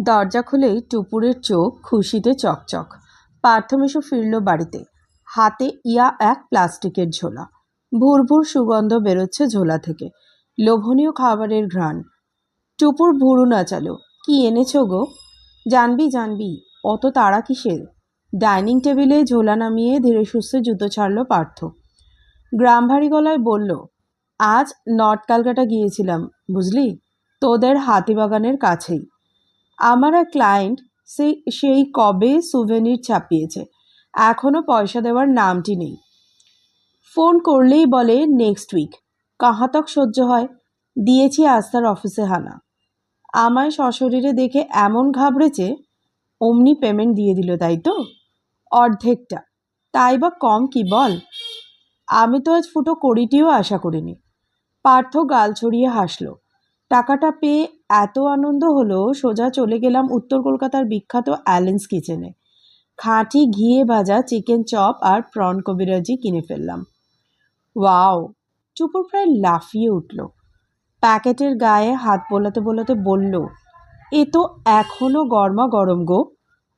দরজা খুলেই টুপুরের চোখ খুশিতে চকচক। পার্থমেশো ফিরল বাড়িতে। হাতে ইয়া এক প্লাস্টিকের ঝোলা। ভুর ভুর সুগন্ধ বেরোচ্ছে ঝোলা থেকে। লোভনীয় খাবারের ঘ্রাণ। টুপুর ভুরু নাচালো। কি এনেছো গো? জানবি জানবি। অত তাড়া কিসের? ডাইনিং টেবিলে ঝোলা নামিয়ে ধীরে সুস্থে জুতো ছাড়লো পার্থ। গ্রাম ভারী গলায় বলল, আজ নর্থ ক্যালকাটা গিয়েছিলাম, বুঝলি? তোদের হাতিবাগানের কাছেই। আমার এক ক্লায়েন্ট সেই সেই কবে সুভেনির ছাপিয়েছে। এখনও পয়সা দেওয়ার নামটি নেই। ফোন করলেই বলে নেক্সট উইক কাহাতক সহ্য হয়? দিয়েছি আজ তার অফিসে হানা। আমায় সশরীরে দেখে এমন ঘাবড়েছে, অমনি পেমেন্ট দিয়ে দিল, তাই তো? অর্ধেকটা। তাই বা কম কি বল? আমি তো আজ ফুটো করিটিও আশা করিনি। পার্থ গাল ছড়িয়ে হাসলো। টাকাটা পেয়ে এত আনন্দ হলো, সোজা চলে গেলাম উত্তর কলকাতার বিখ্যাত অ্যালেন্স কিচেনে। খাঁটি ঘিয়ে ভাজা চিকেন চপ আর প্রন কবিরাজি কিনে ফেললাম। ওয়াও! চুপুর প্রায় লাফিয়ে উঠল। প্যাকেটের গায়ে হাত বোলাতে বোলাতে বলল, এ তো এখনও গরমা গরম গো।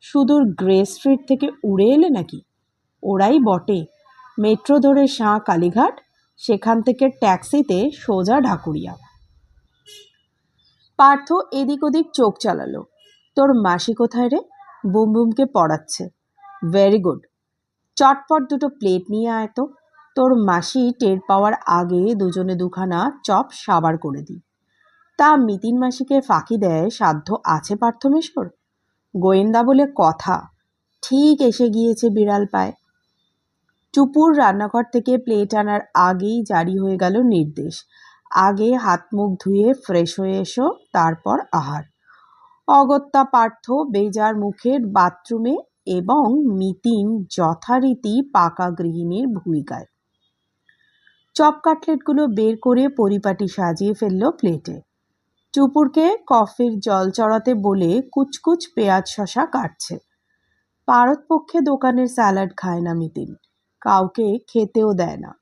সুদূর গ্রে স্ট্রিট থেকে উড়ে এলে নাকি? ওরাই বটে। মেট্রো ধরে শাঁ কালীঘাট, সেখান থেকে ট্যাক্সিতে সোজা ঢাকুরিয়া। পার্থ এদিক ওদিক চোখ চালালো। তোর মাসি কোথায় রে? বুম বুমকে পড়াচ্ছে। ভেরি গুড চটপট দুটো প্লেট নিয়ে আয় তো। তোর মাসি টের পাওয়ার আগে দুজনে দুখানা চপ সাবার করে দিই। তা মিতিন মাসিকে ফাঁকি দেয় সাধ্য আছে পার্থমেশ্বর গোয়েন্দা বলে কথা। ঠিক এসে গিয়েছে বিড়াল পায়। চুপুর রান্নাঘর থেকে প্লেট আনার আগেই জারি হয়ে গেল নির্দেশ। আগে হাত মুখ ধুয়ে ফ্রেশ হয়ে এসো, তারপর আহার। অগত্যা পার্থ বেজার মুখের বাথরুমে এবং মিতিন যথারীতি পাকা গৃহিণীর ভূমিকায়। চপ কাটলেটগুলো বের করে পরিপাটি সাজিয়ে ফেলল প্লেটে। চুপুরকে কফির জল চড়াতে বলে কুচকুচ পেঁয়াজ শশা কাটছে। পারতপক্ষে দোকানের স্যালাড খায় না মিতিন কাউকে খেতেও দেয় না।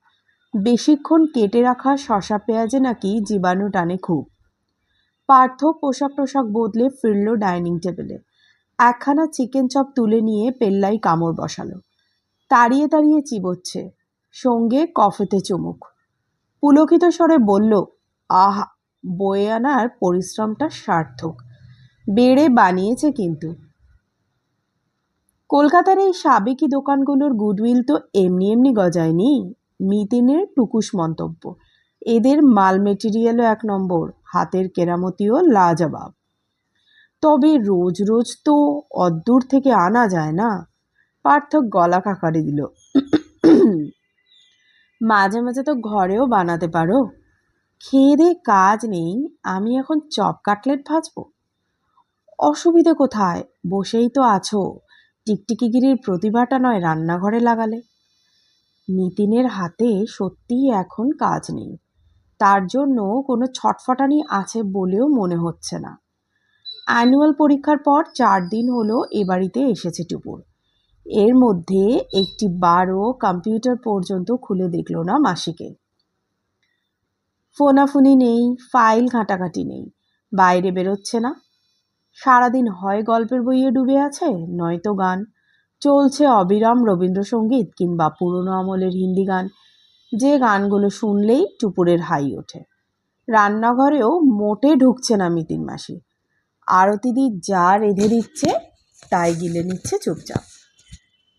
বেশিক্ষণ কেটে রাখা শশা পেঁয়াজে নাকি জীবাণু টানে খুব। পার্থ পোশাক টোশাক বদলে ফিরল ডাইনিং টেবিলে। একখানা চিকেন চপ তুলে নিয়ে পেল্লাই কামড় বসালো। তাড়িয়ে তাড়িয়ে চিবোচ্ছে। সঙ্গে কফেতে চুমুক। পুলকিত স্বরে বলল, আহা, বয়ে আনার পরিশ্রমটা সার্থক। বেড়ে বানিয়েছে কিন্তু। কলকাতার এই সাবেকি দোকানগুলোর গুডউইল তো এমনি এমনি গজায়নি? মিতিনের টুকুস মন্তব্য। এদের মাল মেটেরিয়ালও এক নম্বর, হাতের কেরামতিও লাজবাব। তবে রোজ রোজ তো অদ্দূর থেকে আনা যায় না। পার্থক গলা কাকারি দিল। মাঝে মাঝে তো ঘরেও বানাতে পারো। খেয়ে দে, কাজ নেই, আমি এখন চপ কাটলেট ভাজবো। অসুবিধে কোথায়? বসেই তো আছো। টিকটিকিগিরির প্রতিভাটা নয় রান্নাঘরে লাগালে। নিতিনের হাতে সত্যিই এখন কাজ নেই। তার জন্য কোনো ছটফটানি আছে বলেও মনে হচ্ছে না। অ্যানুয়াল পরীক্ষার পর চার দিন হলো এ বাড়িতে এসেছে টুপুর। এর মধ্যে একটি বারও কম্পিউটার পর্যন্ত খুলে দেখল না মাসিকে। ফোনাফুনি নেই, ফাইল ঘাঁটাঘাঁটি নেই, বাইরে বেরোচ্ছে না। সারাদিন হয় গল্পের বইয়ে ডুবে আছে, নয়তো গান। চলছে অবিরাম রবীন্দ্রসঙ্গীত কিংবা পুরনো আমলের হিন্দি গান। যে গানগুলো শুনলেই টুপুরের হাই ওঠে। রান্নাঘরেও মোটে ঢুকছে না মিতিন মাসি। আরতিদি যা রেঁধে দিচ্ছে, তাই গিলে নিচ্ছে চুপচাপ।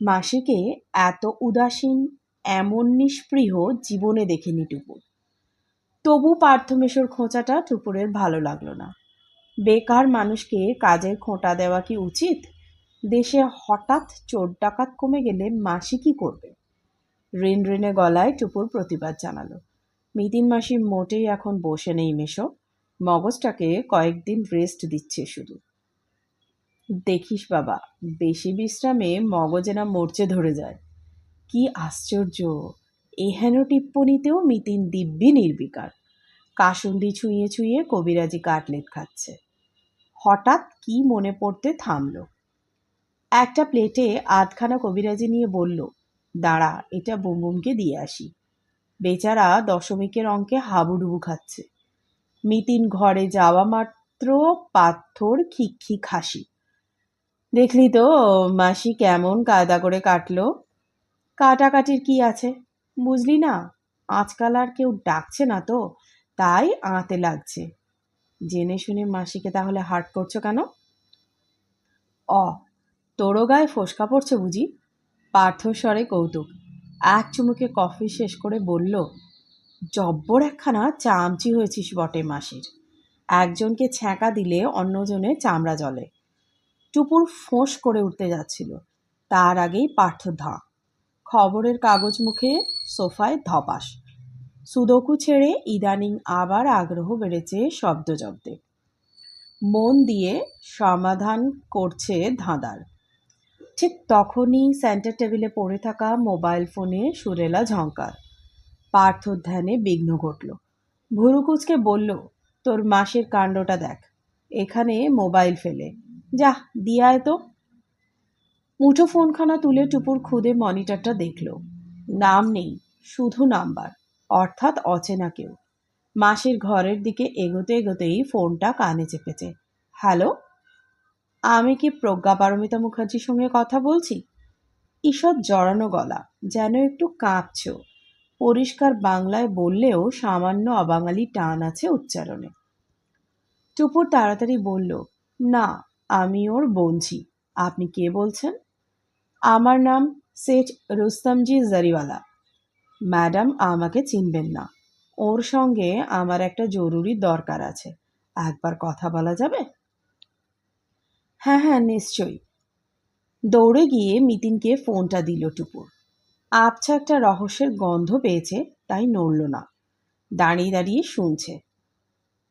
মাসিকে এত উদাসীন, এমন নিষ্পৃহ জীবনে দেখেনি টুপুর। তবু পার্থমেশর খোঁচাটা টুপুরের ভালো লাগল না। বেকার মানুষকে কাজের খোঁটা দেওয়া কি উচিত? দেশে হঠাৎ চোর ডাকাত কমে গেলে মাসি কি করবে? ঋণ ঋণে গলায় টুপুর প্রতিবাদ জানালো। মিতিন মাসি মোটেই এখন বসে নেই মেশো মগজটাকে কয়েকদিন রেস্ট দিচ্ছে শুধু। দেখিস বাবা, বেশি বিশ্রামে মগজে না মরচে ধরে যায়। কি আশ্চর্য! এহেন টিপ্পণীতেও মিতিন দিব্যি নির্বিকার। কাসুন্দি ছুঁয়ে ছুঁয়ে কবিরাজি কাটলেট খাচ্ছে। হঠাৎ কি মনে পড়তে থামলো? একটা প্লেটে আধখানা কবিরাজি নিয়ে বলল, দাঁড়া, এটা বুমবুমকে দিয়ে আসি। বেচারা দশমিকের অঙ্কে হাবুডুবু খাচ্ছে। মিতিন ঘরে যাওয়া মাত্র পাথর খিকখি খাসি দেখলি তো, মাসি কেমন কায়দা করে কাটলো? কাটাকাটির কি আছে? বুঝলি না, আজকাল আর কেউ ডাকছে না তো, তাই আঁতে লাগছে। জেনে শুনে মাসিকে তাহলে হার্ট করছ কেন? অ তোরও গায়ে ফোসকা পড়ছে বুঝি? পার্থস্বরে কৌতুক। এক চুমুকে কফি শেষ করে বলল, জব্বর একখানা চামচি হয়েছিস বটে মাসির। একজনকে ছ্যাঁকা দিলে অন্যজনে চামড়া জলে। টুপুর ফোঁস করে উঠতে যাচ্ছিল। তার আগেই পার্থ ধা। খবরের কাগজ মুখে সোফায় ধপাস। সুদকু ছেড়ে ইদানিং আবার আগ্রহ বেড়েছে শব্দজব্দে। মন দিয়ে সমাধান করছে ধাঁধার। ঠিক তখনই সেন্টার টেবিলে পড়ে থাকা মোবাইল ফোনে সুরেলা ঝঙ্কার পার্থ ধ্যানে বিঘ্ন ঘটল। ভুরুকুচকে বলল, তোর মাসের কাণ্ডটা দেখ। এখানে মোবাইল ফেলে। যা দিয়ায় তো। মুঠো ফোনখানা তুলে টুপুর খুদে মনিটরটা দেখল। নাম নেই, শুধু নাম্বার, অর্থাৎ অচেনা কেউ। মাসির ঘরের দিকে এগোতে এগোতেই ফোনটা কানে চেপেছে। হ্যালো? আমি কি প্রজ্ঞা পারমিতা মুখার্জির সঙ্গে কথা বলছি? ঈষৎ জড়ানো গলা, যেন একটু কাঁপছ। পরিষ্কার বাংলায় বললেও সামান্য অবাঙালি টান আছে উচ্চারণে। টুপুর তাড়াতাড়ি বলল, না, আমি ওর বঞ্ঝি আপনি কে বলছেন? আমার নাম সেঠ রুস্তমজি জারিওয়ালা। ম্যাডাম আমাকে চিনবেন না। ওর সঙ্গে আমার একটা জরুরি দরকার আছে। একবার কথা বলা যাবে? হ্যাঁ হ্যাঁ নিশ্চয়ই। দৌড়ে গিয়ে মিতিনকে ফোনটা দিল টুপুর আবছা একটা রহস্যের গন্ধ পেয়েছে, তাই নড়ল না। দাঁড়িয়ে দাঁড়িয়ে শুনছে।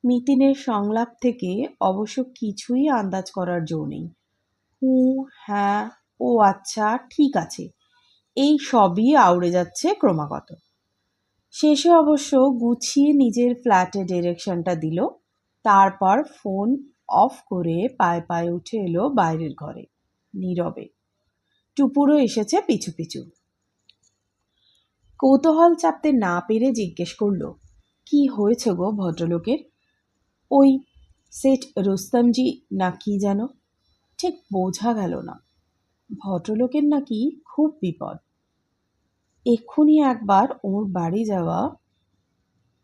মিতিনের সংলাপ থেকে অবশ্য কিছুই আন্দাজ করার জো নেই। হু হ্যাঁ ও আচ্ছা ঠিক আছে। এই সবই আউড়ে যাচ্ছে ক্রমাগত। শেষে অবশ্য গুছিয়ে নিজের ফ্ল্যাটে ডিরেকশনটা দিল, তারপর ফোন অফ করে পায়ে পায়ে উঠে এলো বাইরের ঘরে, নীরবে। টুপুরও এসেছে পিছু পিছু। কৌতূহল চাপতে না পেরে জিজ্ঞেস করল, কি হয়েছে গো ভদ্রলোকের? ওই সেট রুস্তমজি না কি যেন? ঠিক বোঝা গেল না। ভদ্রলোকের নাকি খুব বিপদ। এক্ষুনি একবার ওর বাড়ি যাওয়া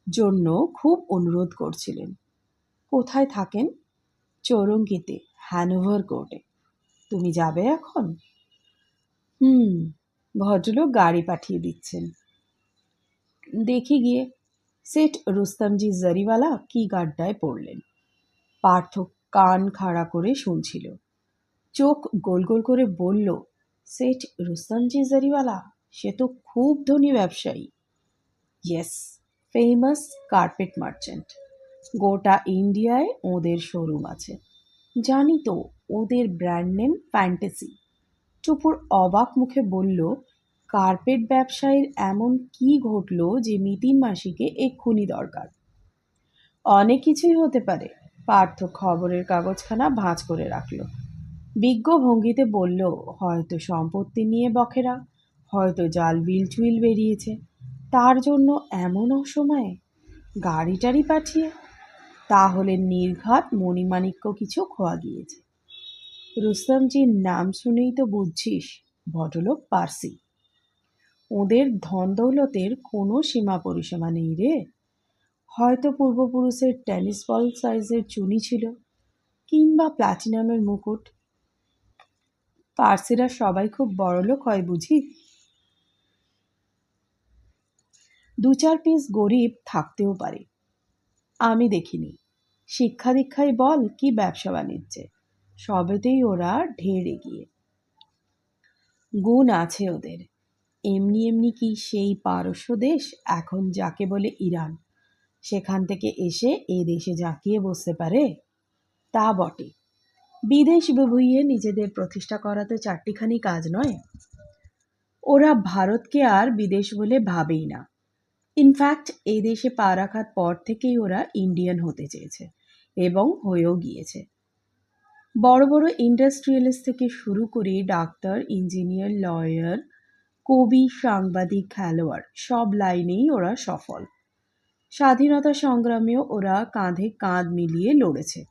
জন্য খুব অনুরোধ করছিলেন। কোথায় থাকেন? চৌরঙ্গিতে হ্যানোভার কোর্টে তুমি যাবে এখন? হুম। ভদ্রলোক গাড়ি পাঠিয়ে দিচ্ছেন। দেখি গিয়ে। সেট রুস্তমজি জারিওয়ালা কি গাড্ডায় পড়লেন? পার্থ কান খাড়া করে শুনছিল। চোখ গোল গোল করে বলল সেট রুস্তমজি জারিওয়ালা সে তো খুব ধনী ব্যবসায়ী। ইয়েস ফেমাস কার্পেট মার্চেন্ট গোটা ইন্ডিয়ায় ওদের শোরুম আছে। জানি তো, ওদের ব্র্যান্ড নেম ফ্যান্টাসি টুপুর অবাক মুখে বলল কার্পেট ব্যবসায়ীর এমন কি ঘটল যে মিতিন মাসিকে এক্ষুনি দরকার? অনেক কিছুই হতে পারে, পার্থ খবরের কাগজখানা ভাঁজ করে রাখল। বিজ্ঞ ভঙ্গিতে বলল, হয়তো সম্পত্তি নিয়ে বখেরা, হয়তো জাল বিল চুইল বেরিয়েছে, তার জন্য এমন অসময়ে গাড়ি টাড়ি পাঠিয়ে তাহলে নির্ঘাত মণিমাণিক্য কিছু খোয়া গিয়েছে। রুস্তমজির নাম শুনেই তো বুঝছিস, ভদ্রলোক পার্সি। ওদের ধন দৌলতের কোনো সীমা পরিসীমা নেই রে। হয়তো পূর্বপুরুষের টেনিস বল সাইজের চুনি ছিল, কিংবা প্লাটিনামের মুকুট। পার্সিরা সবাই খুব বড়লোক হয় বুঝি? দু চার পিস গরিব থাকতেও পারে। আমি দেখিনি। শিক্ষা দীক্ষাই বল কি ব্যবসা বাণিজ্যে? সবেতেই ওরা ঢের এগিয়ে। গুণ আছে ওদের। এমনি এমনি কি সেই পারস্য দেশ এখন যাকে বলে ইরান? সেখান থেকে এসে এ দেশে জাঁকিয়ে বসতে পারে? তা বটে। বিদেশ বুবুইয়ে নিজেদের প্রতিষ্ঠা করা তো চারটিখানি কাজ নয়। ওরা ভারতকে আর বিদেশ বলে ভাবেই না। ইনফ্যাক্ট এই দেশে পা রাখার পর থেকেই ওরা ইন্ডিয়ান হতে চেয়েছে। এবং হয়েও গিয়েছে। বড় বড় ইন্ডাস্ট্রিয়ালিস্ট থেকে শুরু করে ডাক্তার, ইঞ্জিনিয়ার, লয়ার, কবি, সাংবাদিক, খেলোয়াড়, সব লাইনেই ওরা সফল। স্বাধীনতা সংগ্রামেও ওরা কাঁধে কাঁধ মিলিয়ে লড়েছে।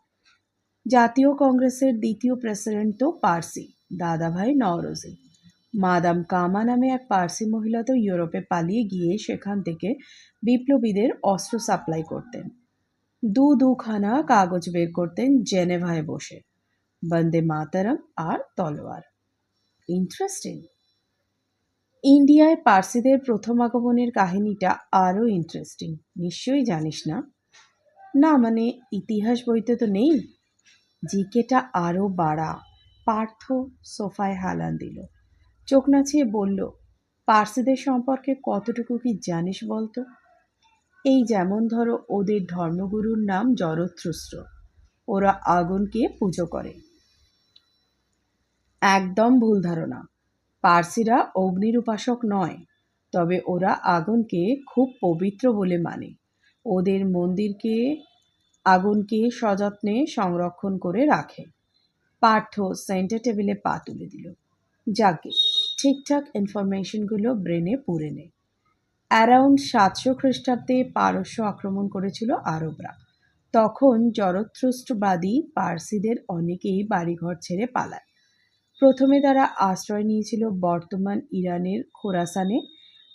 জাতীয় কংগ্রেসের দ্বিতীয় প্রেসিডেন্ট তো পার্সি, দাদাভাই নওরোজি। মাদাম কামা নামে এক পার্সি মহিলা তো ইউরোপে পালিয়ে গিয়ে সেখান থেকে বিপ্লবীদের অস্ত্র সাপ্লাই করতেন। দু দুখানা কাগজ বের করতেন জেনেভায় বসে। বন্দে মাতারম আর তলোয়ার। ইন্টারেস্টিং ইন্ডিয়ায় পার্সিদের প্রথম আগমনের কাহিনীটা আরও ইন্টারেস্টিং নিশ্চয়ই জানিস না? না মানে ইতিহাস বইতে তো নেই? জিকেটা আরও বাড়া, পার্থ সোফায় হালান দিল। চোখ নাচিয়ে বলল, পার্সিদের সম্পর্কে কতটুকু কি জানিস বলতো? এই যেমন ধরো ওদের ধর্মগুরুর নাম জরথ্রুস্ট ওরা আগুনকে পুজো করে। একদম ভুল ধারণা। পার্সিরা অগ্নির উপাসক নয়, তবে ওরা আগুনকে খুব পবিত্র বলে মানে। ওদের মন্দিরকে, আগুনকে সযত্নে সংরক্ষণ করে রাখে। পার্থ সেন্টার টেবিলে পা তুলে দিল। যাকে ঠিকঠাক ইনফরমেশনগুলো ব্রেনে পুরে নে। অ্যারাউন্ড সাতশো খ্রিস্টাব্দে পারস্য আক্রমণ করেছিল আরবরা। তখন জরথ্রুষ্টবাদী পার্সিদের অনেকেই বাড়িঘর ছেড়ে পালায়। প্রথমে তারা আশ্রয় নিয়েছিল বর্তমান ইরানের খোরাসানে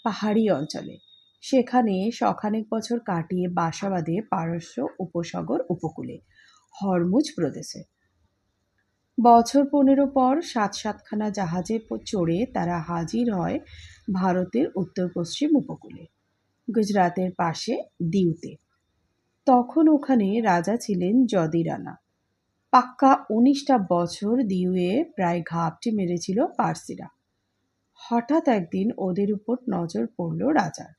পাহাড়ি অঞ্চলে। সেখানে শখানেক বছর কাটিয়ে বাসা বাঁধে পারস্য উপসাগর উপকূলে, হরমুজ প্রদেশে। বছর পনেরো পর সাত সাতখানা জাহাজে চড়ে তারা হাজির হয় ভারতের উত্তর পশ্চিম উপকূলে, গুজরাতের পাশে দিউতে। তখন ওখানে রাজা ছিলেন জদিরানা পাক্কা উনিশটা বছর দিউয়ে প্রায় ঘাপটি মেরেছিল পার্সিরা। হঠাৎ একদিন ওদের উপর নজর পড়ল রাজার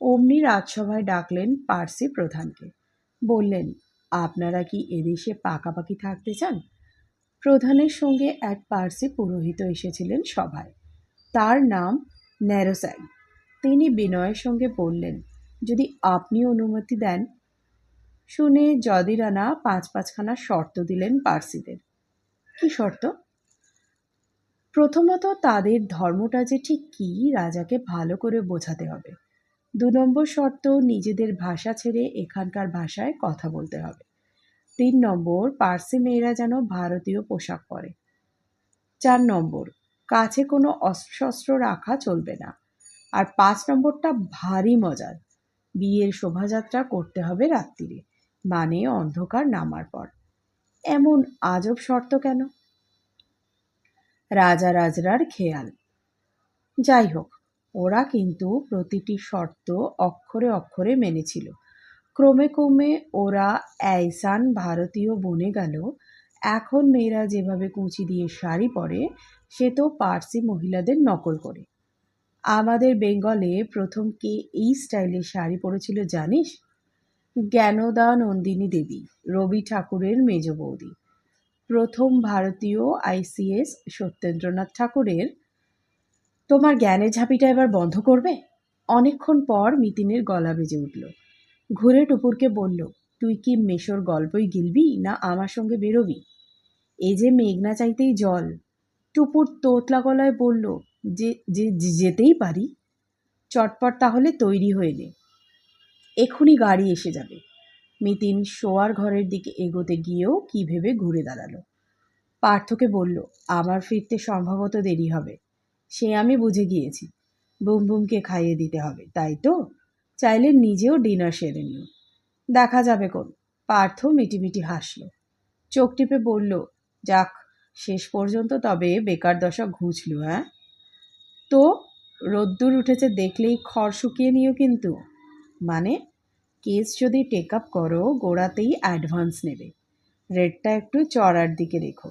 অমনি রাজসভায় ডাকলেন পার্সি প্রধানকে। বললেন, আপনারা কি এদেশে পাকাপাকি থাকতে চান? প্রধানের সঙ্গে এক পার্সি পুরোহিত এসেছিলেন সভায়। তার নাম ন্যারোসাই তিনি বিনয়ের সঙ্গে বললেন, যদি আপনি অনুমতি দেন? শুনে জদিরানা পাঁচ পাঁচখানা শর্ত দিলেন পার্সিদের। কি শর্ত? প্রথমত তাদের ধর্মটা যে ঠিক কী, রাজাকে ভালো করে বোঝাতে হবে। দু নম্বর শর্ত, নিজেদের ভাষা ছেড়ে এখানকার ভাষায় কথা বলতে হবে। তিন নম্বর, পার্সি মেয়েরা যেন ভারতীয় পোশাক পরে। চার নম্বর কাছে কোনো অস্ত্রশস্ত্র রাখা চলবে না। আর পাঁচ নম্বরটা ভারী মজার বিয়ের শোভাযাত্রা করতে হবে রাত্রিরে মানে অন্ধকার নামার পর। এমন আজব শর্ত কেন? রাজা রাজরার খেয়াল। যাই হোক, ওরা কিন্তু প্রতিটি শর্ত অক্ষরে অক্ষরে মেনেছিল। ক্রমে ক্রমে ওরা অ্যাইসান ভারতীয় বনে গেল। এখন মেয়েরা যেভাবে কুচি দিয়ে শাড়ি পরে সে তো পার্সি মহিলাদের নকল করে। আমাদের বেঙ্গলে প্রথম কে এই স্টাইলে শাড়ি পরেছিল জানিস? জ্ঞানদা নন্দিনী দেবী, রবি ঠাকুরের মেজ বৌদি। প্রথম ভারতীয় আইসিএস সত্যেন্দ্রনাথ ঠাকুরের। তোমার জ্ঞানের ঝাঁপিটা এবার বন্ধ করবে? অনেকক্ষণ পর মিতিনের গলা বেজে উঠল। ঘুরে টুপুরকে বলল, তুই কি মেশোর গল্পই গিলবি না আমার সঙ্গে বেরোবি? এই যে মেঘনা চাইতেই জল টুপুর তোতলা গলায় বলল, যে যে যেতেই পারি। চটপট তাহলে তৈরি হয়ে নে। এক্ষুনি গাড়ি এসে যাবে। মিতিন শোয়ার ঘরের দিকে এগোতে গিয়েও কি ভেবে ঘুরে দাঁড়াল। পার্থকে বলল আমার ফিরতে সম্ভবত দেরি হবে। সে আমি বুঝে গিয়েছি। বুম বুমকে খাইয়ে দিতে হবে, তাই তো? চাইলে নিজেও ডিনার সেরে নিও। দেখা যাবে কোন পার্থ মিটিমিটি হাসল। চোখ টিপে বলল, যাক শেষ পর্যন্ত তবে বেকার দশা ঘুচল হ্যাঁ? তো রোদ্দুর উঠেছে দেখলেই খড় শুকিয়ে নিও কিন্তু। মানে কেস যদি টেক আপ করো, গোড়াতেই অ্যাডভান্স নেবে। রেটটা একটু চড়ার দিকে রেখো।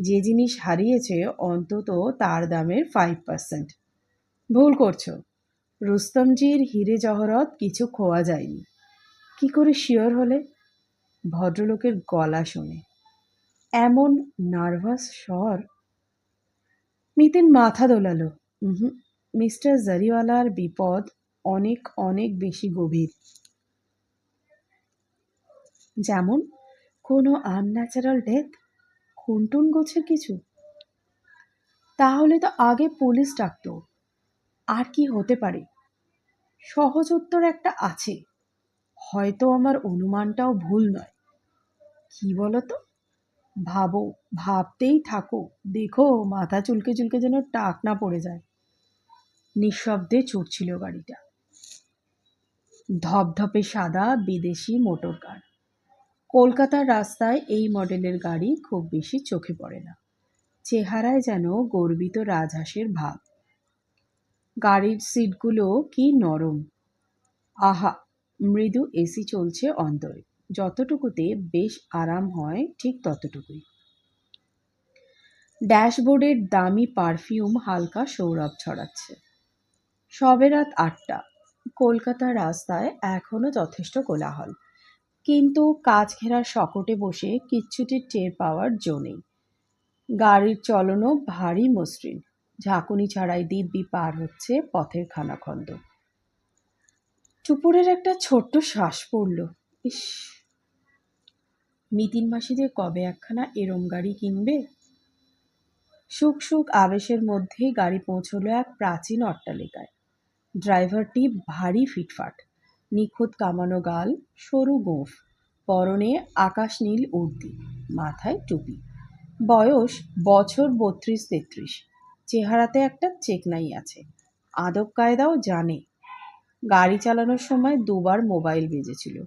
যে জিনিস হারিয়েছে, অন্তত তার দামের ফাইভ পার্সেন্ট ভুল করছ। রুস্তমজির হিরে জহরত কিছু খোয়া যায়নি। কি করে শিওর হলে? ভদ্রলোকের গলা শুনে। এমন নার্ভাস স্বর? মিতিন মাথা দোলালো। হুম মিস্টার জারিওয়ালার বিপদ অনেক অনেক বেশি গভীর। যেমন, কোনো আনন্যাচারাল ডেথ খুনটুন গোছের কিছু? তাহলে তো আগে পুলিশ ডাকতো। আর কি হতে পারে? সহজ উত্তর একটা আছে। হয়তো আমার অনুমানটাও ভুল নয়। কি বলতো? ভাবো, ভাবতেই থাকো। দেখো, মাথা চুলকে চুলকে যেন টাক না পড়ে যায়। নিঃশব্দে ছুটছিল গাড়িটা। ধপধপে সাদা বিদেশি মোটর কার। কলকাতার রাস্তায় এই মডেলের গাড়ি খুব বেশি চোখে পড়ে না। চেহারায় যেন গর্বিত রাজহাঁসের ভাব। গাড়ির সিটগুলো কি নরম। আহা, মৃদু এসি চলছে অন্তরে। যতটুকুতে বেশ আরাম হয়, ঠিক ততটুকুই। ড্যাশবোর্ডের দামি পারফিউম হালকা সৌরভ ছড়াচ্ছে। সবে রাত আটটা। কলকাতার রাস্তায় এখনও যথেষ্ট কোলাহল। কিন্তু কাজ ঘেরার শকটে বসে কিচ্ছুটির টের পাওয়ার জো নেই। গাড়ির চলনও ভারী মসৃণ। ঝাঁকুনি ছাড়াই দিব্যি পার হচ্ছে পথের খানাখন্দ। টুপুরের একটা ছোট্ট শ্বাস পড়ল। ইস মিতিন যে কবে একখানা এরম গাড়ি কিনবে? সুখ সুখ আবেশের মধ্যেই গাড়ি পৌঁছলো এক প্রাচীন অট্টালিকায়। ড্রাইভারটি ভারী ফিটফাট, নিখুঁত কামানো গাল, সরু গোঁফ, পরনে আকাশ নীল উর্দি, মাথায় টুপি। বয়স বছর বত্রিশ তেত্রিশ, চেহারাতে একটা চেকনাই আছে, আদব কায়দাও জানে। গাড়ি চালানোর সময় দুবার মোবাইল বেজেছিল।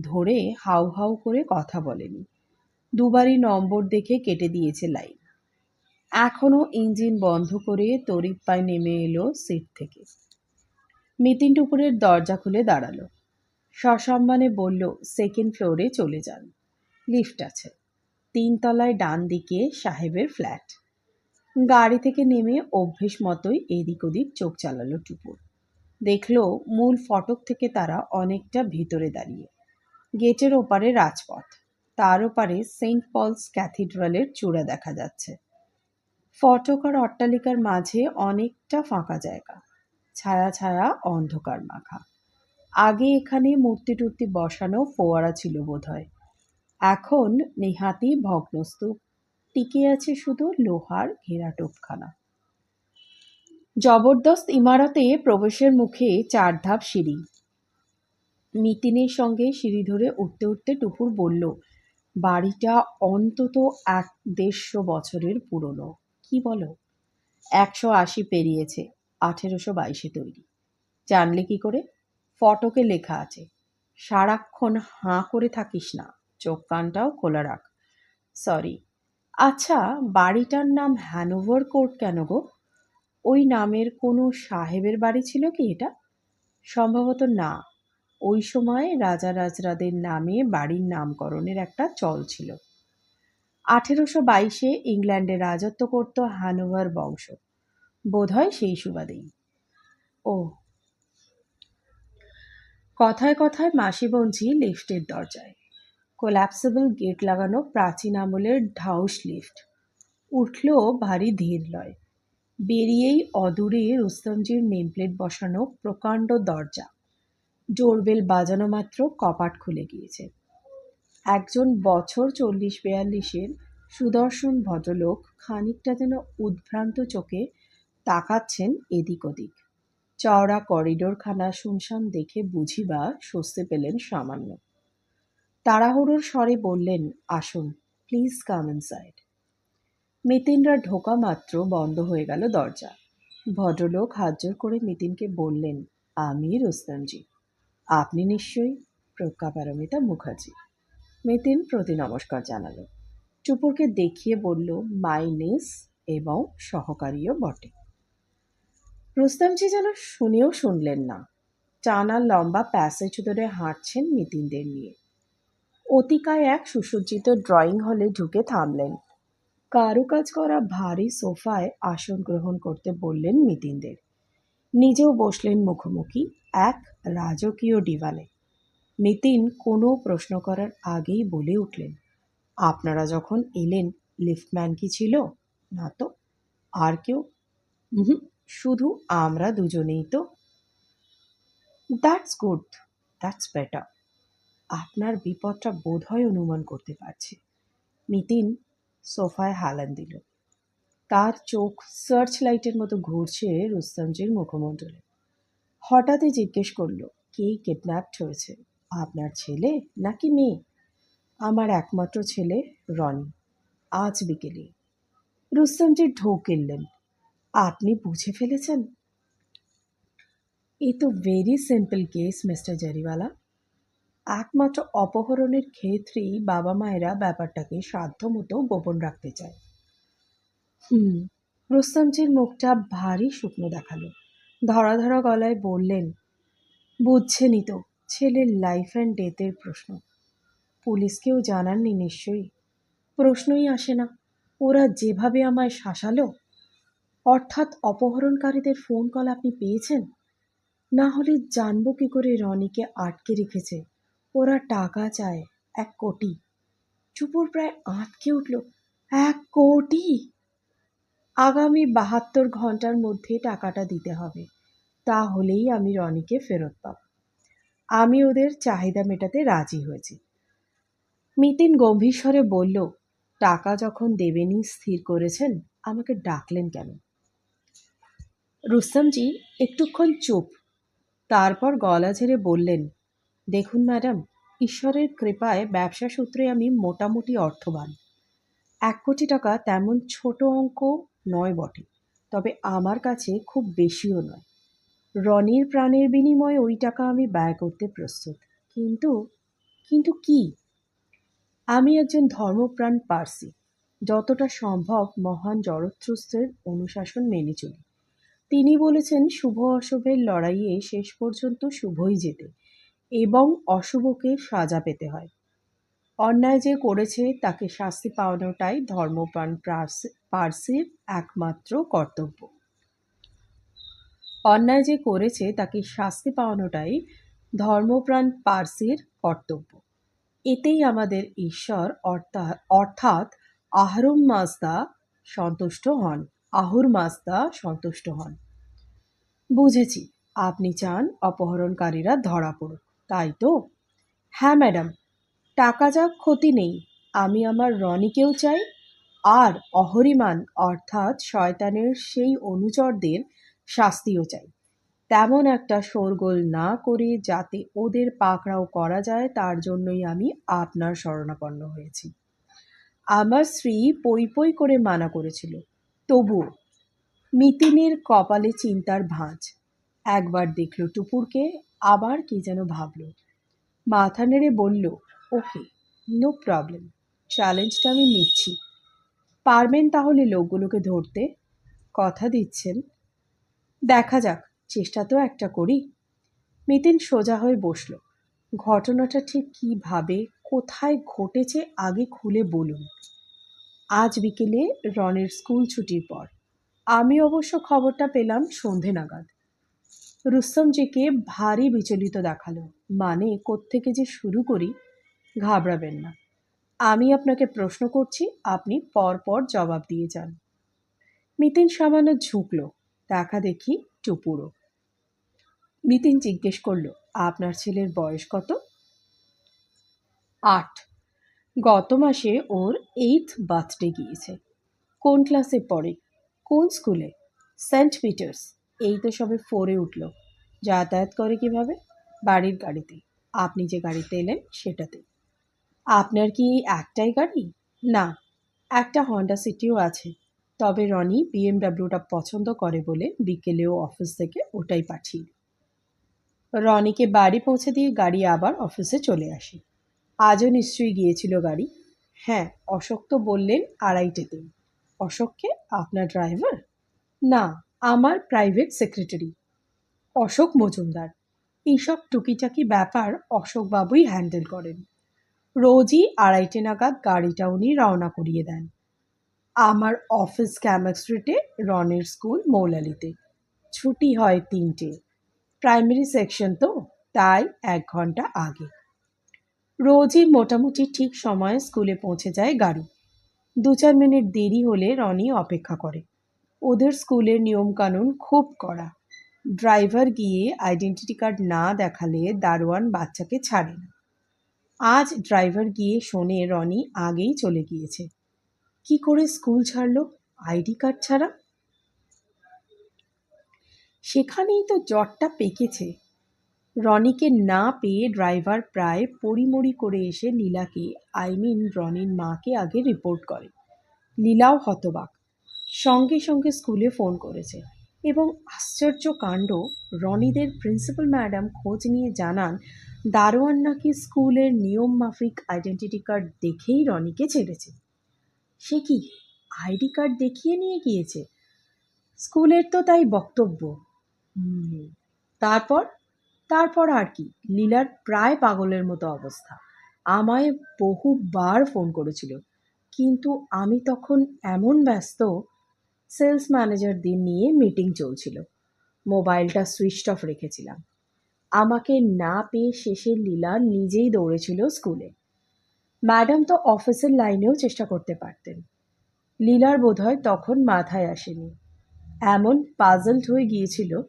ধরে হাউ হাউ করে কথা বলেনি। দুবারই নম্বর দেখে কেটে দিয়েছে লাইন। এখনও ইঞ্জিন বন্ধ করে তড়িৎ পায়ে নেমে এলো সিট থেকে। মিতিন টুকুরের দরজা খুলে দাঁড়াল। সসম্মানে বলল, সেকেন্ড ফ্লোরে চলে যান। লিফট আছে। তিনতলায় ডান দিকে সাহেবের ফ্ল্যাট। গাড়ি থেকে নেমে অভ্যেস মতোই এদিক ওদিক চোখ চালালো টুপুর দেখল মূল ফটক থেকে তারা অনেকটা ভিতরে দাঁড়িয়ে। গেটের ওপারে রাজপথ। তার ওপারে সেন্ট পলস ক্যাথিড্রালের চূড়া দেখা যাচ্ছে। ফটক আর অট্টালিকার মাঝে অনেকটা ফাঁকা জায়গা। ছায়া ছায়া অন্ধকার মাখা। আগে এখানে মূর্তি টুর্তি বসানো ফোয়ারা ছিল বোধহয়। এখন নেহাতি ভগ্নস্তূপ। টিকে আছে শুধু লোহার ঘেরা টোপখানা। জবরদস্ত ইমারতে প্রবেশের মুখে চার ধাপ সিঁড়ি। মিতিনের সঙ্গে সিঁড়ি ধরে উঠতে উঠতে টুকুর বলল, বাড়িটা অন্তত এক দেড়শো বছরের পুরনো। কি বলো? একশো আশি পেরিয়েছে, আঠেরোশো বাইশে তৈরি। জানলে কি করে? ফটকে লেখা আছে, সারাক্ষণ হাঁ করে থাকিস না, চোখ কানটাও খোলা রাখ। সরি আচ্ছা বাড়িটার নাম হ্যানোভার কোর্ট কেন গো? ওই নামের কোনো সাহেবের বাড়ি ছিল কি এটা? সম্ভবত না। ওই সময় রাজা রাজরাদের নামে বাড়ির নামকরণের একটা চল ছিল। আঠেরোশো বাইশে ইংল্যান্ডে রাজত্ব করত হানোভার বংশ। বোধহয় সেই সুবাদেই। ও। কথায় কথায় মাসি বঞ্চি লিফটের দরজায়। কোল্যাপসেবল গেট লাগানো প্রাচীন আমলের ঢাউস লিফট। উঠল ভারী ধীর লয়। বেরিয়েই অদূরে রুস্তমজির নেমপ্লেট বসানো প্রকাণ্ড দরজা। ডোরবেল বাজানো মাত্র কপাট খুলে গিয়েছে। একজন বছর চল্লিশ বেয়াল্লিশের সুদর্শন ভদ্রলোক খানিকটা যেন উদ্ভ্রান্ত চোখে তাকাচ্ছেন এদিক ওদিক। চওড়া করিডোরখানা শুনশান দেখে বুঝি বা স্বস্তি পেলেন সামান্য। তাড়াহুড়োর স্বরে বললেন, আসুন প্লিজ কাম সাইড মিতিনরা ঢোকা মাত্র বন্ধ হয়ে গেল দরজা। ভদ্রলোক হাতজোর করে মিতিনকে বললেন আমি রুস্তমজি আপনি নিশ্চয়ই প্রজ্ঞাপারমিতা মুখার্জি। মিতিন প্রতি নমস্কার জানালো। চুপুরকে দেখিয়ে বলল মাইনিস এবং সহকারীও বটে। রুস্তমজি যেন শুনেও শুনলেন না। টানা লম্বা প্যাসেজ ধরে হাঁটছেন মিতিনদের নিয়ে। অতিকায় এক সুসজ্জিত ড্রয়িং হলে ঢুকে থামলেন। কারুকাজ করা ভারী সোফায় আসন গ্রহণ করতে বললেন মিতিনদের। নিজেও বসলেন মুখোমুখি এক রাজকীয় ডিভানে। নিতিন কোনো প্রশ্ন করার আগেই বলে উঠলেন, আপনারা যখন এলেন, লিফটম্যান কি ছিল? না তো। আর কেউ? হুম শুধু আমরা দুজনেই তো। দ্যাটস গুড দ্যাটস বেটার আপনার বিপদটা বোধহয় অনুমান করতে পারছি। নিতিন সোফায় হালান দিল। তার চোখ সার্চ লাইটের মতো ঘুরছে রুস্তমজির মুখমণ্ডলে। হঠাৎই জিজ্ঞেস করল, কে কিডন্যাপড হয়েছে? আপনার ছেলে নাকি মেয়ে? আমার একমাত্র ছেলে রনি। আজ বিকেলে। রুস্তমজি ঢোক গিললেন। আপনি বুঝে ফেলেছেন? এ তো very simple case mister Zariwala. একমাত্র অপহরণের ক্ষেত্রেই বাবা মায়েরা ব্যাপারটাকে সাধ্যমতো গোপন রাখতে চায়। হুম। রুস্তমজির মুখটা ভারী শুকনো দেখাল। ধরা ধরা গলায় বললেন বুঝছেনই তো ছেলের লাইফ অ্যান্ড ডেথের প্রশ্ন। পুলিশকেও জানাননি নিশ্চয়ই। প্রশ্নই আসে না। ওরা যেভাবে আমায় শাসালো, অর্থাৎ অপহরণকারীদের ফোন কল আপনি পেয়েছেন? না হলে জানব কি করে রনিকে আটকে রেখেছে। ওরা টাকা চায় এক কোটি। চুপুর প্রায় আটকে উঠল। এক কোটি? আগামী বাহাত্তর ঘণ্টার মধ্যে টাকাটা দিতে হবে। তাহলেই আমি রনিকে ফেরত পাব। আমি ওদের চাহিদা মেটাতে রাজি হয়েছি। মিতিন গম্ভীর স্বরে বলল, টাকা যখন দেবেনি, স্থির করেছেন, আমাকে ডাকলেন কেন? রুস্তমজি একটুক্ষণ চুপ। তারপর গলা ঝেড়ে বললেন, দেখুন ম্যাডাম, ঈশ্বরের কৃপায় ব্যবসা সূত্রে আমি মোটামুটি অর্থবান। এক কোটি টাকা তেমন ছোট অঙ্ক নয় বটে। তবে আমার কাছে খুব বেশিও নয়। রনির প্রাণের বিনিময়ে ওই টাকা আমি ব্যয় করতে প্রস্তুত। কিন্তু কিন্তু কি? আমি একজন ধর্মপ্রাণ পার্সি। যতটা সম্ভব মহান জড়ত্রস্তের অনুশাসন মেনে চলি। তিনি বলেছেন, শুভ অশুভের লড়াইয়ে শেষ পর্যন্ত শুভই যেতে এবং অশুভকে সাজা পেতে হয়। অন্যায় যে করেছে, তাকে শাস্তি পাওয়ানোটাই ধর্মপ্রাণ পার্সি- পার্সির একমাত্র কর্তব্য। অন্যায় যে করেছে, তাকে শাস্তি পাওয়ানোটাই ধর্মপ্রাণ পার্সির কর্তব্য। এতেই আমাদের ঈশ্বর অর্থাৎ অর্থাৎ আহরুম মাজদা সন্তুষ্ট হন, আহুর মাজদা সন্তুষ্ট হন। বুঝেছি, আপনি চান অপহরণকারীরা ধরা পড়ুক, তাই তো? হ্যাঁ ম্যাডাম। টাকা যাক ক্ষতি নেই, আমি আমার রনিকেও চাই, আর অহরিমান, অর্থাৎ শয়তানের সেই অনুচরদের শাস্তিও চাই। তেমন একটা শোরগোল না করে যাতে ওদের পাকড়াও করা যায়, তার জন্যই আমি আপনার শরণাপন্ন হয়েছি। আমার স্ত্রী পই পই করে মানা করেছিল, তবুও মিতিনের কপালে চিন্তার ভাঁজ। একবার দেখল টুপুরকে, আবার কি যেন ভাবল। মাথা নেড়ে বলল ওকে নো প্রবলেম চ্যালেঞ্জটা আমি নিচ্ছি। পারবেন তাহলে লোকগুলোকে ধরতে? কথা দিচ্ছেন। দেখা যাক, চেষ্টা তো একটা করি। মিতিন সোজা হয়ে বসল। ঘটনাটা ঠিক কীভাবে, কোথায় ঘটেছে আগে খুলে বলুন। আজ বিকেলে রনের স্কুল ছুটির পর। আমি অবশ্য খবরটা পেলাম সন্ধে নাগাদ। রুস্তমজিকে ভারী বিচলিত দেখাল। মানে কোত্থেকে যে শুরু করি ঘাবড়াবেন না। আমি আপনাকে প্রশ্ন করছি, আপনি পরপর জবাব দিয়ে যান। মিতিন সামান্য ঝুঁকলো, দেখা দেখি টুপুরো মিতিন জিজ্ঞেস করল, আপনার ছেলের বয়স কত? আট। গত মাসে ওর এইথ বার্থডে গিয়েছে। কোন ক্লাসে পড়ে? কোন স্কুলে? Saint Peter's. এই তো সবে ফোরে উঠল। যাতায়াত করে কীভাবে? বাড়ির গাড়িতে। আপনি যে গাড়িতে এলেন সেটাতে আপনার কি একটাই গাড়ি? না, একটা হন্ডা সিটিও আছে। তবে রনি বিএমডাব্লিউটা পছন্দ করে বলে বিকেলেও অফিস থেকে ওটাই পাঠিয়ে। রনিকে বাড়ি পৌঁছে দিয়ে গাড়ি আবার অফিসে চলে আসে। আজও নিশ্চয়ই গিয়েছিল গাড়ি? হ্যাঁ অশোক তো বললেন আড়াইটেতেই অশোককে আপনার ড্রাইভার? না, আমার প্রাইভেট সেক্রেটারি। অশোক মজুমদার। এইসব টুকিটাকি ব্যাপার অশোকবাবুই হ্যান্ডেল করেন। রোজই আড়াইটে নাগাদ গাড়িটা উনি রওনা করিয়ে দেন। আমার অফিস ক্যামাক স্ট্রিটে, রনের স্কুল মৌলালিতে। ছুটি হয় তিনটে। প্রাইমারি সেকশন তো, তাই এক ঘণ্টা আগে। রোজই মোটামুটি ঠিক সময়ে স্কুলে পৌঁছে যায় গাড়ি। দু চার মিনিট দেরি হলে রনি অপেক্ষা করে। ওদের স্কুলের নিয়মকানুন খুব কড়া। ড্রাইভার গিয়ে আইডেন্টিটি কার্ড না দেখালে দারোয়ান বাচ্চাকে ছাড়ে না। আজ ড্রাইভার গিয়ে শোনে রনি আগেই চলে গিয়েছে। কি করে স্কুল ছাড়লো? আইডি কার্ড ছাড়া? সেখানেই তো জ্বরটা পেকেছে। রনিকে না পেয়ে ড্রাইভার প্রায় পড়িমড়ি করে এসে লীলাকে, আই মিন রনির মাকে আগে রিপোর্ট করে। লীলাও হতবাক। সঙ্গে সঙ্গে স্কুলে ফোন করেছে এবং আশ্চর্য কাণ্ড রনিদের প্রিন্সিপাল ম্যাডাম খোঁজ নিয়ে জানান দারোয়ান নাকি স্কুলের নিয়ম মাফিক আইডেন্টিটি কার্ড দেখেই রনিকে ছেড়েছে। সে কি আইডি কার্ড দেখিয়ে নিয়ে গিয়েছে? স্কুলের তো তাই বক্তব্য। তারপর? তারপর আর কি, লীলার প্রায় পাগলের মতো অবস্থা। আমায় বহুবার ফোন করেছিল, কিন্তু আমি তখন এমন ব্যস্ত সেলস ম্যানেজারদের নিয়ে মিটিং চলছিল। মোবাইলটা সুইচ অফ রেখেছিলাম। আমাকে না পেয়ে শেষে লীলা নিজেই দৌড়েছিল স্কুলে। ম্যাডাম তো অফিসের লাইনেও চেষ্টা করতে পারতেন। লীলার বোধহয় তখন মাথায় আসেনি। এমন পাজলড হয়ে গিয়েছিল।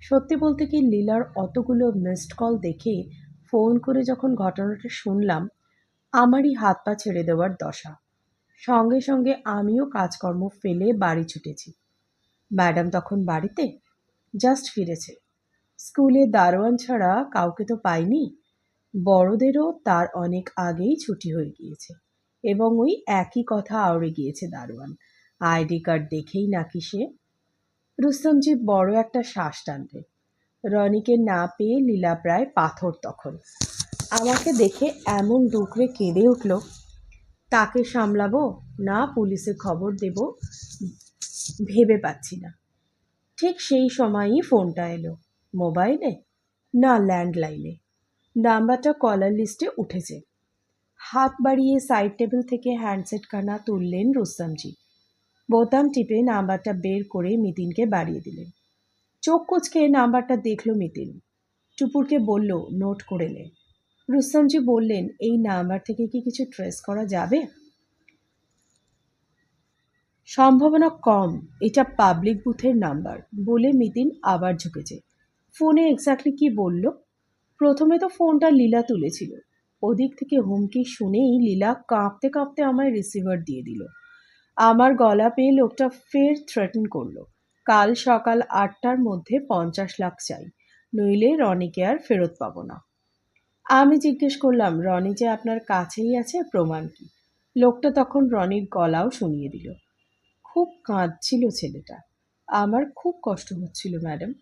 সত্যি বলতে কি লীলার অতগুলো মিসড কল দেখে ফোন করে যখন ঘটনাটা শুনলাম, আমারই হাত পা ছেড়ে দেওয়ার দশা। সঙ্গে সঙ্গে আমিও কাজকর্ম ফেলে বাড়ি ছুটেছি। ম্যাডাম তখন বাড়িতে? জাস্ট ফিরেছে। স্কুলে দারোয়ান ছাড়া কাউকে তো পাইনি। বড়দেরও তার অনেক আগেই ছুটি হয়ে গিয়েছে এবং ওই একই কথা আওড়ে গিয়েছে দারোয়ান। আইডি কার্ড দেখেই নাকি সে। রুস্তমজি বড় একটা শ্বাস টানলেন রনিকে না পেয়ে লীলা প্রায় পাথর তখন। আমাকে দেখে এমন ডুকরে কেঁদে উঠল। তাকে সামলাবো না পুলিশে খবর দেব ভেবে পাচ্ছি না। ঠিক সেই সময়ই ফোনটা এলো। মোবাইলে না ল্যান্ডলাইনে? নাম্বারটা কলার লিস্টে উঠেছে। হাত বাড়িয়ে সাইড টেবিল থেকে হ্যান্ডসেট হ্যান্ডসেটখানা তুললেন রুস্তমজি। বোতাম টিপে নাম্বারটা বের করে মিতিনকে বাড়িয়ে দিলেন। চোখ কুচকে নাম্বারটা দেখল মিতিন। টুপুরকে বলল, নোট করে নে। রুস্তমজি বললেন, এই নাম্বার থেকে কি কিছু ট্রেস করা যাবে? সম্ভাবনা কম। এটা পাবলিক বুথের নাম্বার, বলে মিতিন আবার ঝুঁকেছে। ফোনে এক্স্যাক্টলি কি বলল? প্রথমে তো ফোনটা লীলা তুলেছিল। ওদিক থেকে হুমকি শুনেই লীলা কাঁপতে কাঁপতে আমায় রিসিভার দিয়ে দিল। আমার গলা পেয়ে লোকটা ফের থ্রেটেন করল। কাল সকাল আটটার মধ্যে পঞ্চাশ লাখ চাই, নইলে রনিকে আর ফেরত পাবো না। আমি জিজ্ঞেস করলাম, রনি যে আপনার কাছেই আছে, প্রমাণ কি? লোকটা তখন রনির গলাও শুনিয়ে দিল। খুব কাঁদছিল ছেলেটা। আমার খুব কষ্ট হচ্ছিল, ম্যাডাম।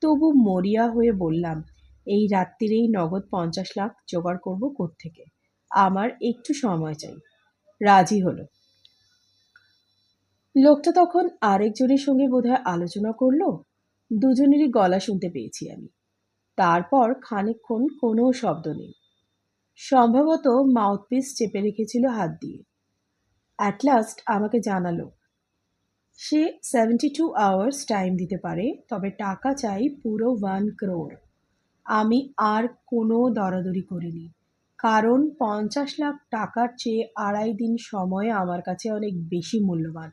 তবু মরিয়া হয়ে বললাম, এই রাত্রিরেই নগদ পঞ্চাশ লাখ জোগাড় করব কোত্থেকে? আমার একটু সময় চাই। রাজি হলো। লোকটা তখন আরেকজনের সঙ্গে বোধহয় আলোচনা করল, দুজনেরই গলা শুনতে পেয়েছি আমি। তারপর খানিকক্ষণ কোনো শব্দ নেই। সম্ভবত মাউথপিস চেপে রেখেছিল হাত দিয়ে। অ্যাট লাস্ট আমাকে জানালো সে সেভেন্টি টু আওয়ার্স টাইম দিতে পারে, তবে টাকা চাই পুরো ওয়ান ক্রোর আমি আর কোনো দরাদরি করিনি। কারণ পঞ্চাশ লাখ টাকার চেয়ে আড়াই দিন সময় আমার কাছে অনেক বেশি মূল্যবান।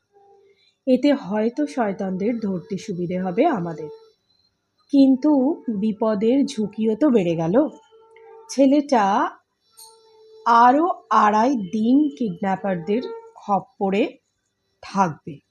এতে হয়তো শয়তানদের ধরতে সুবিধে হবে আমাদের। কিন্তু বিপদের ঝুঁকিও তো বেড়ে গেল। ছেলেটা আরও আড়াই দিন কিডন্যাপারদের খপ্পরে থাকবে।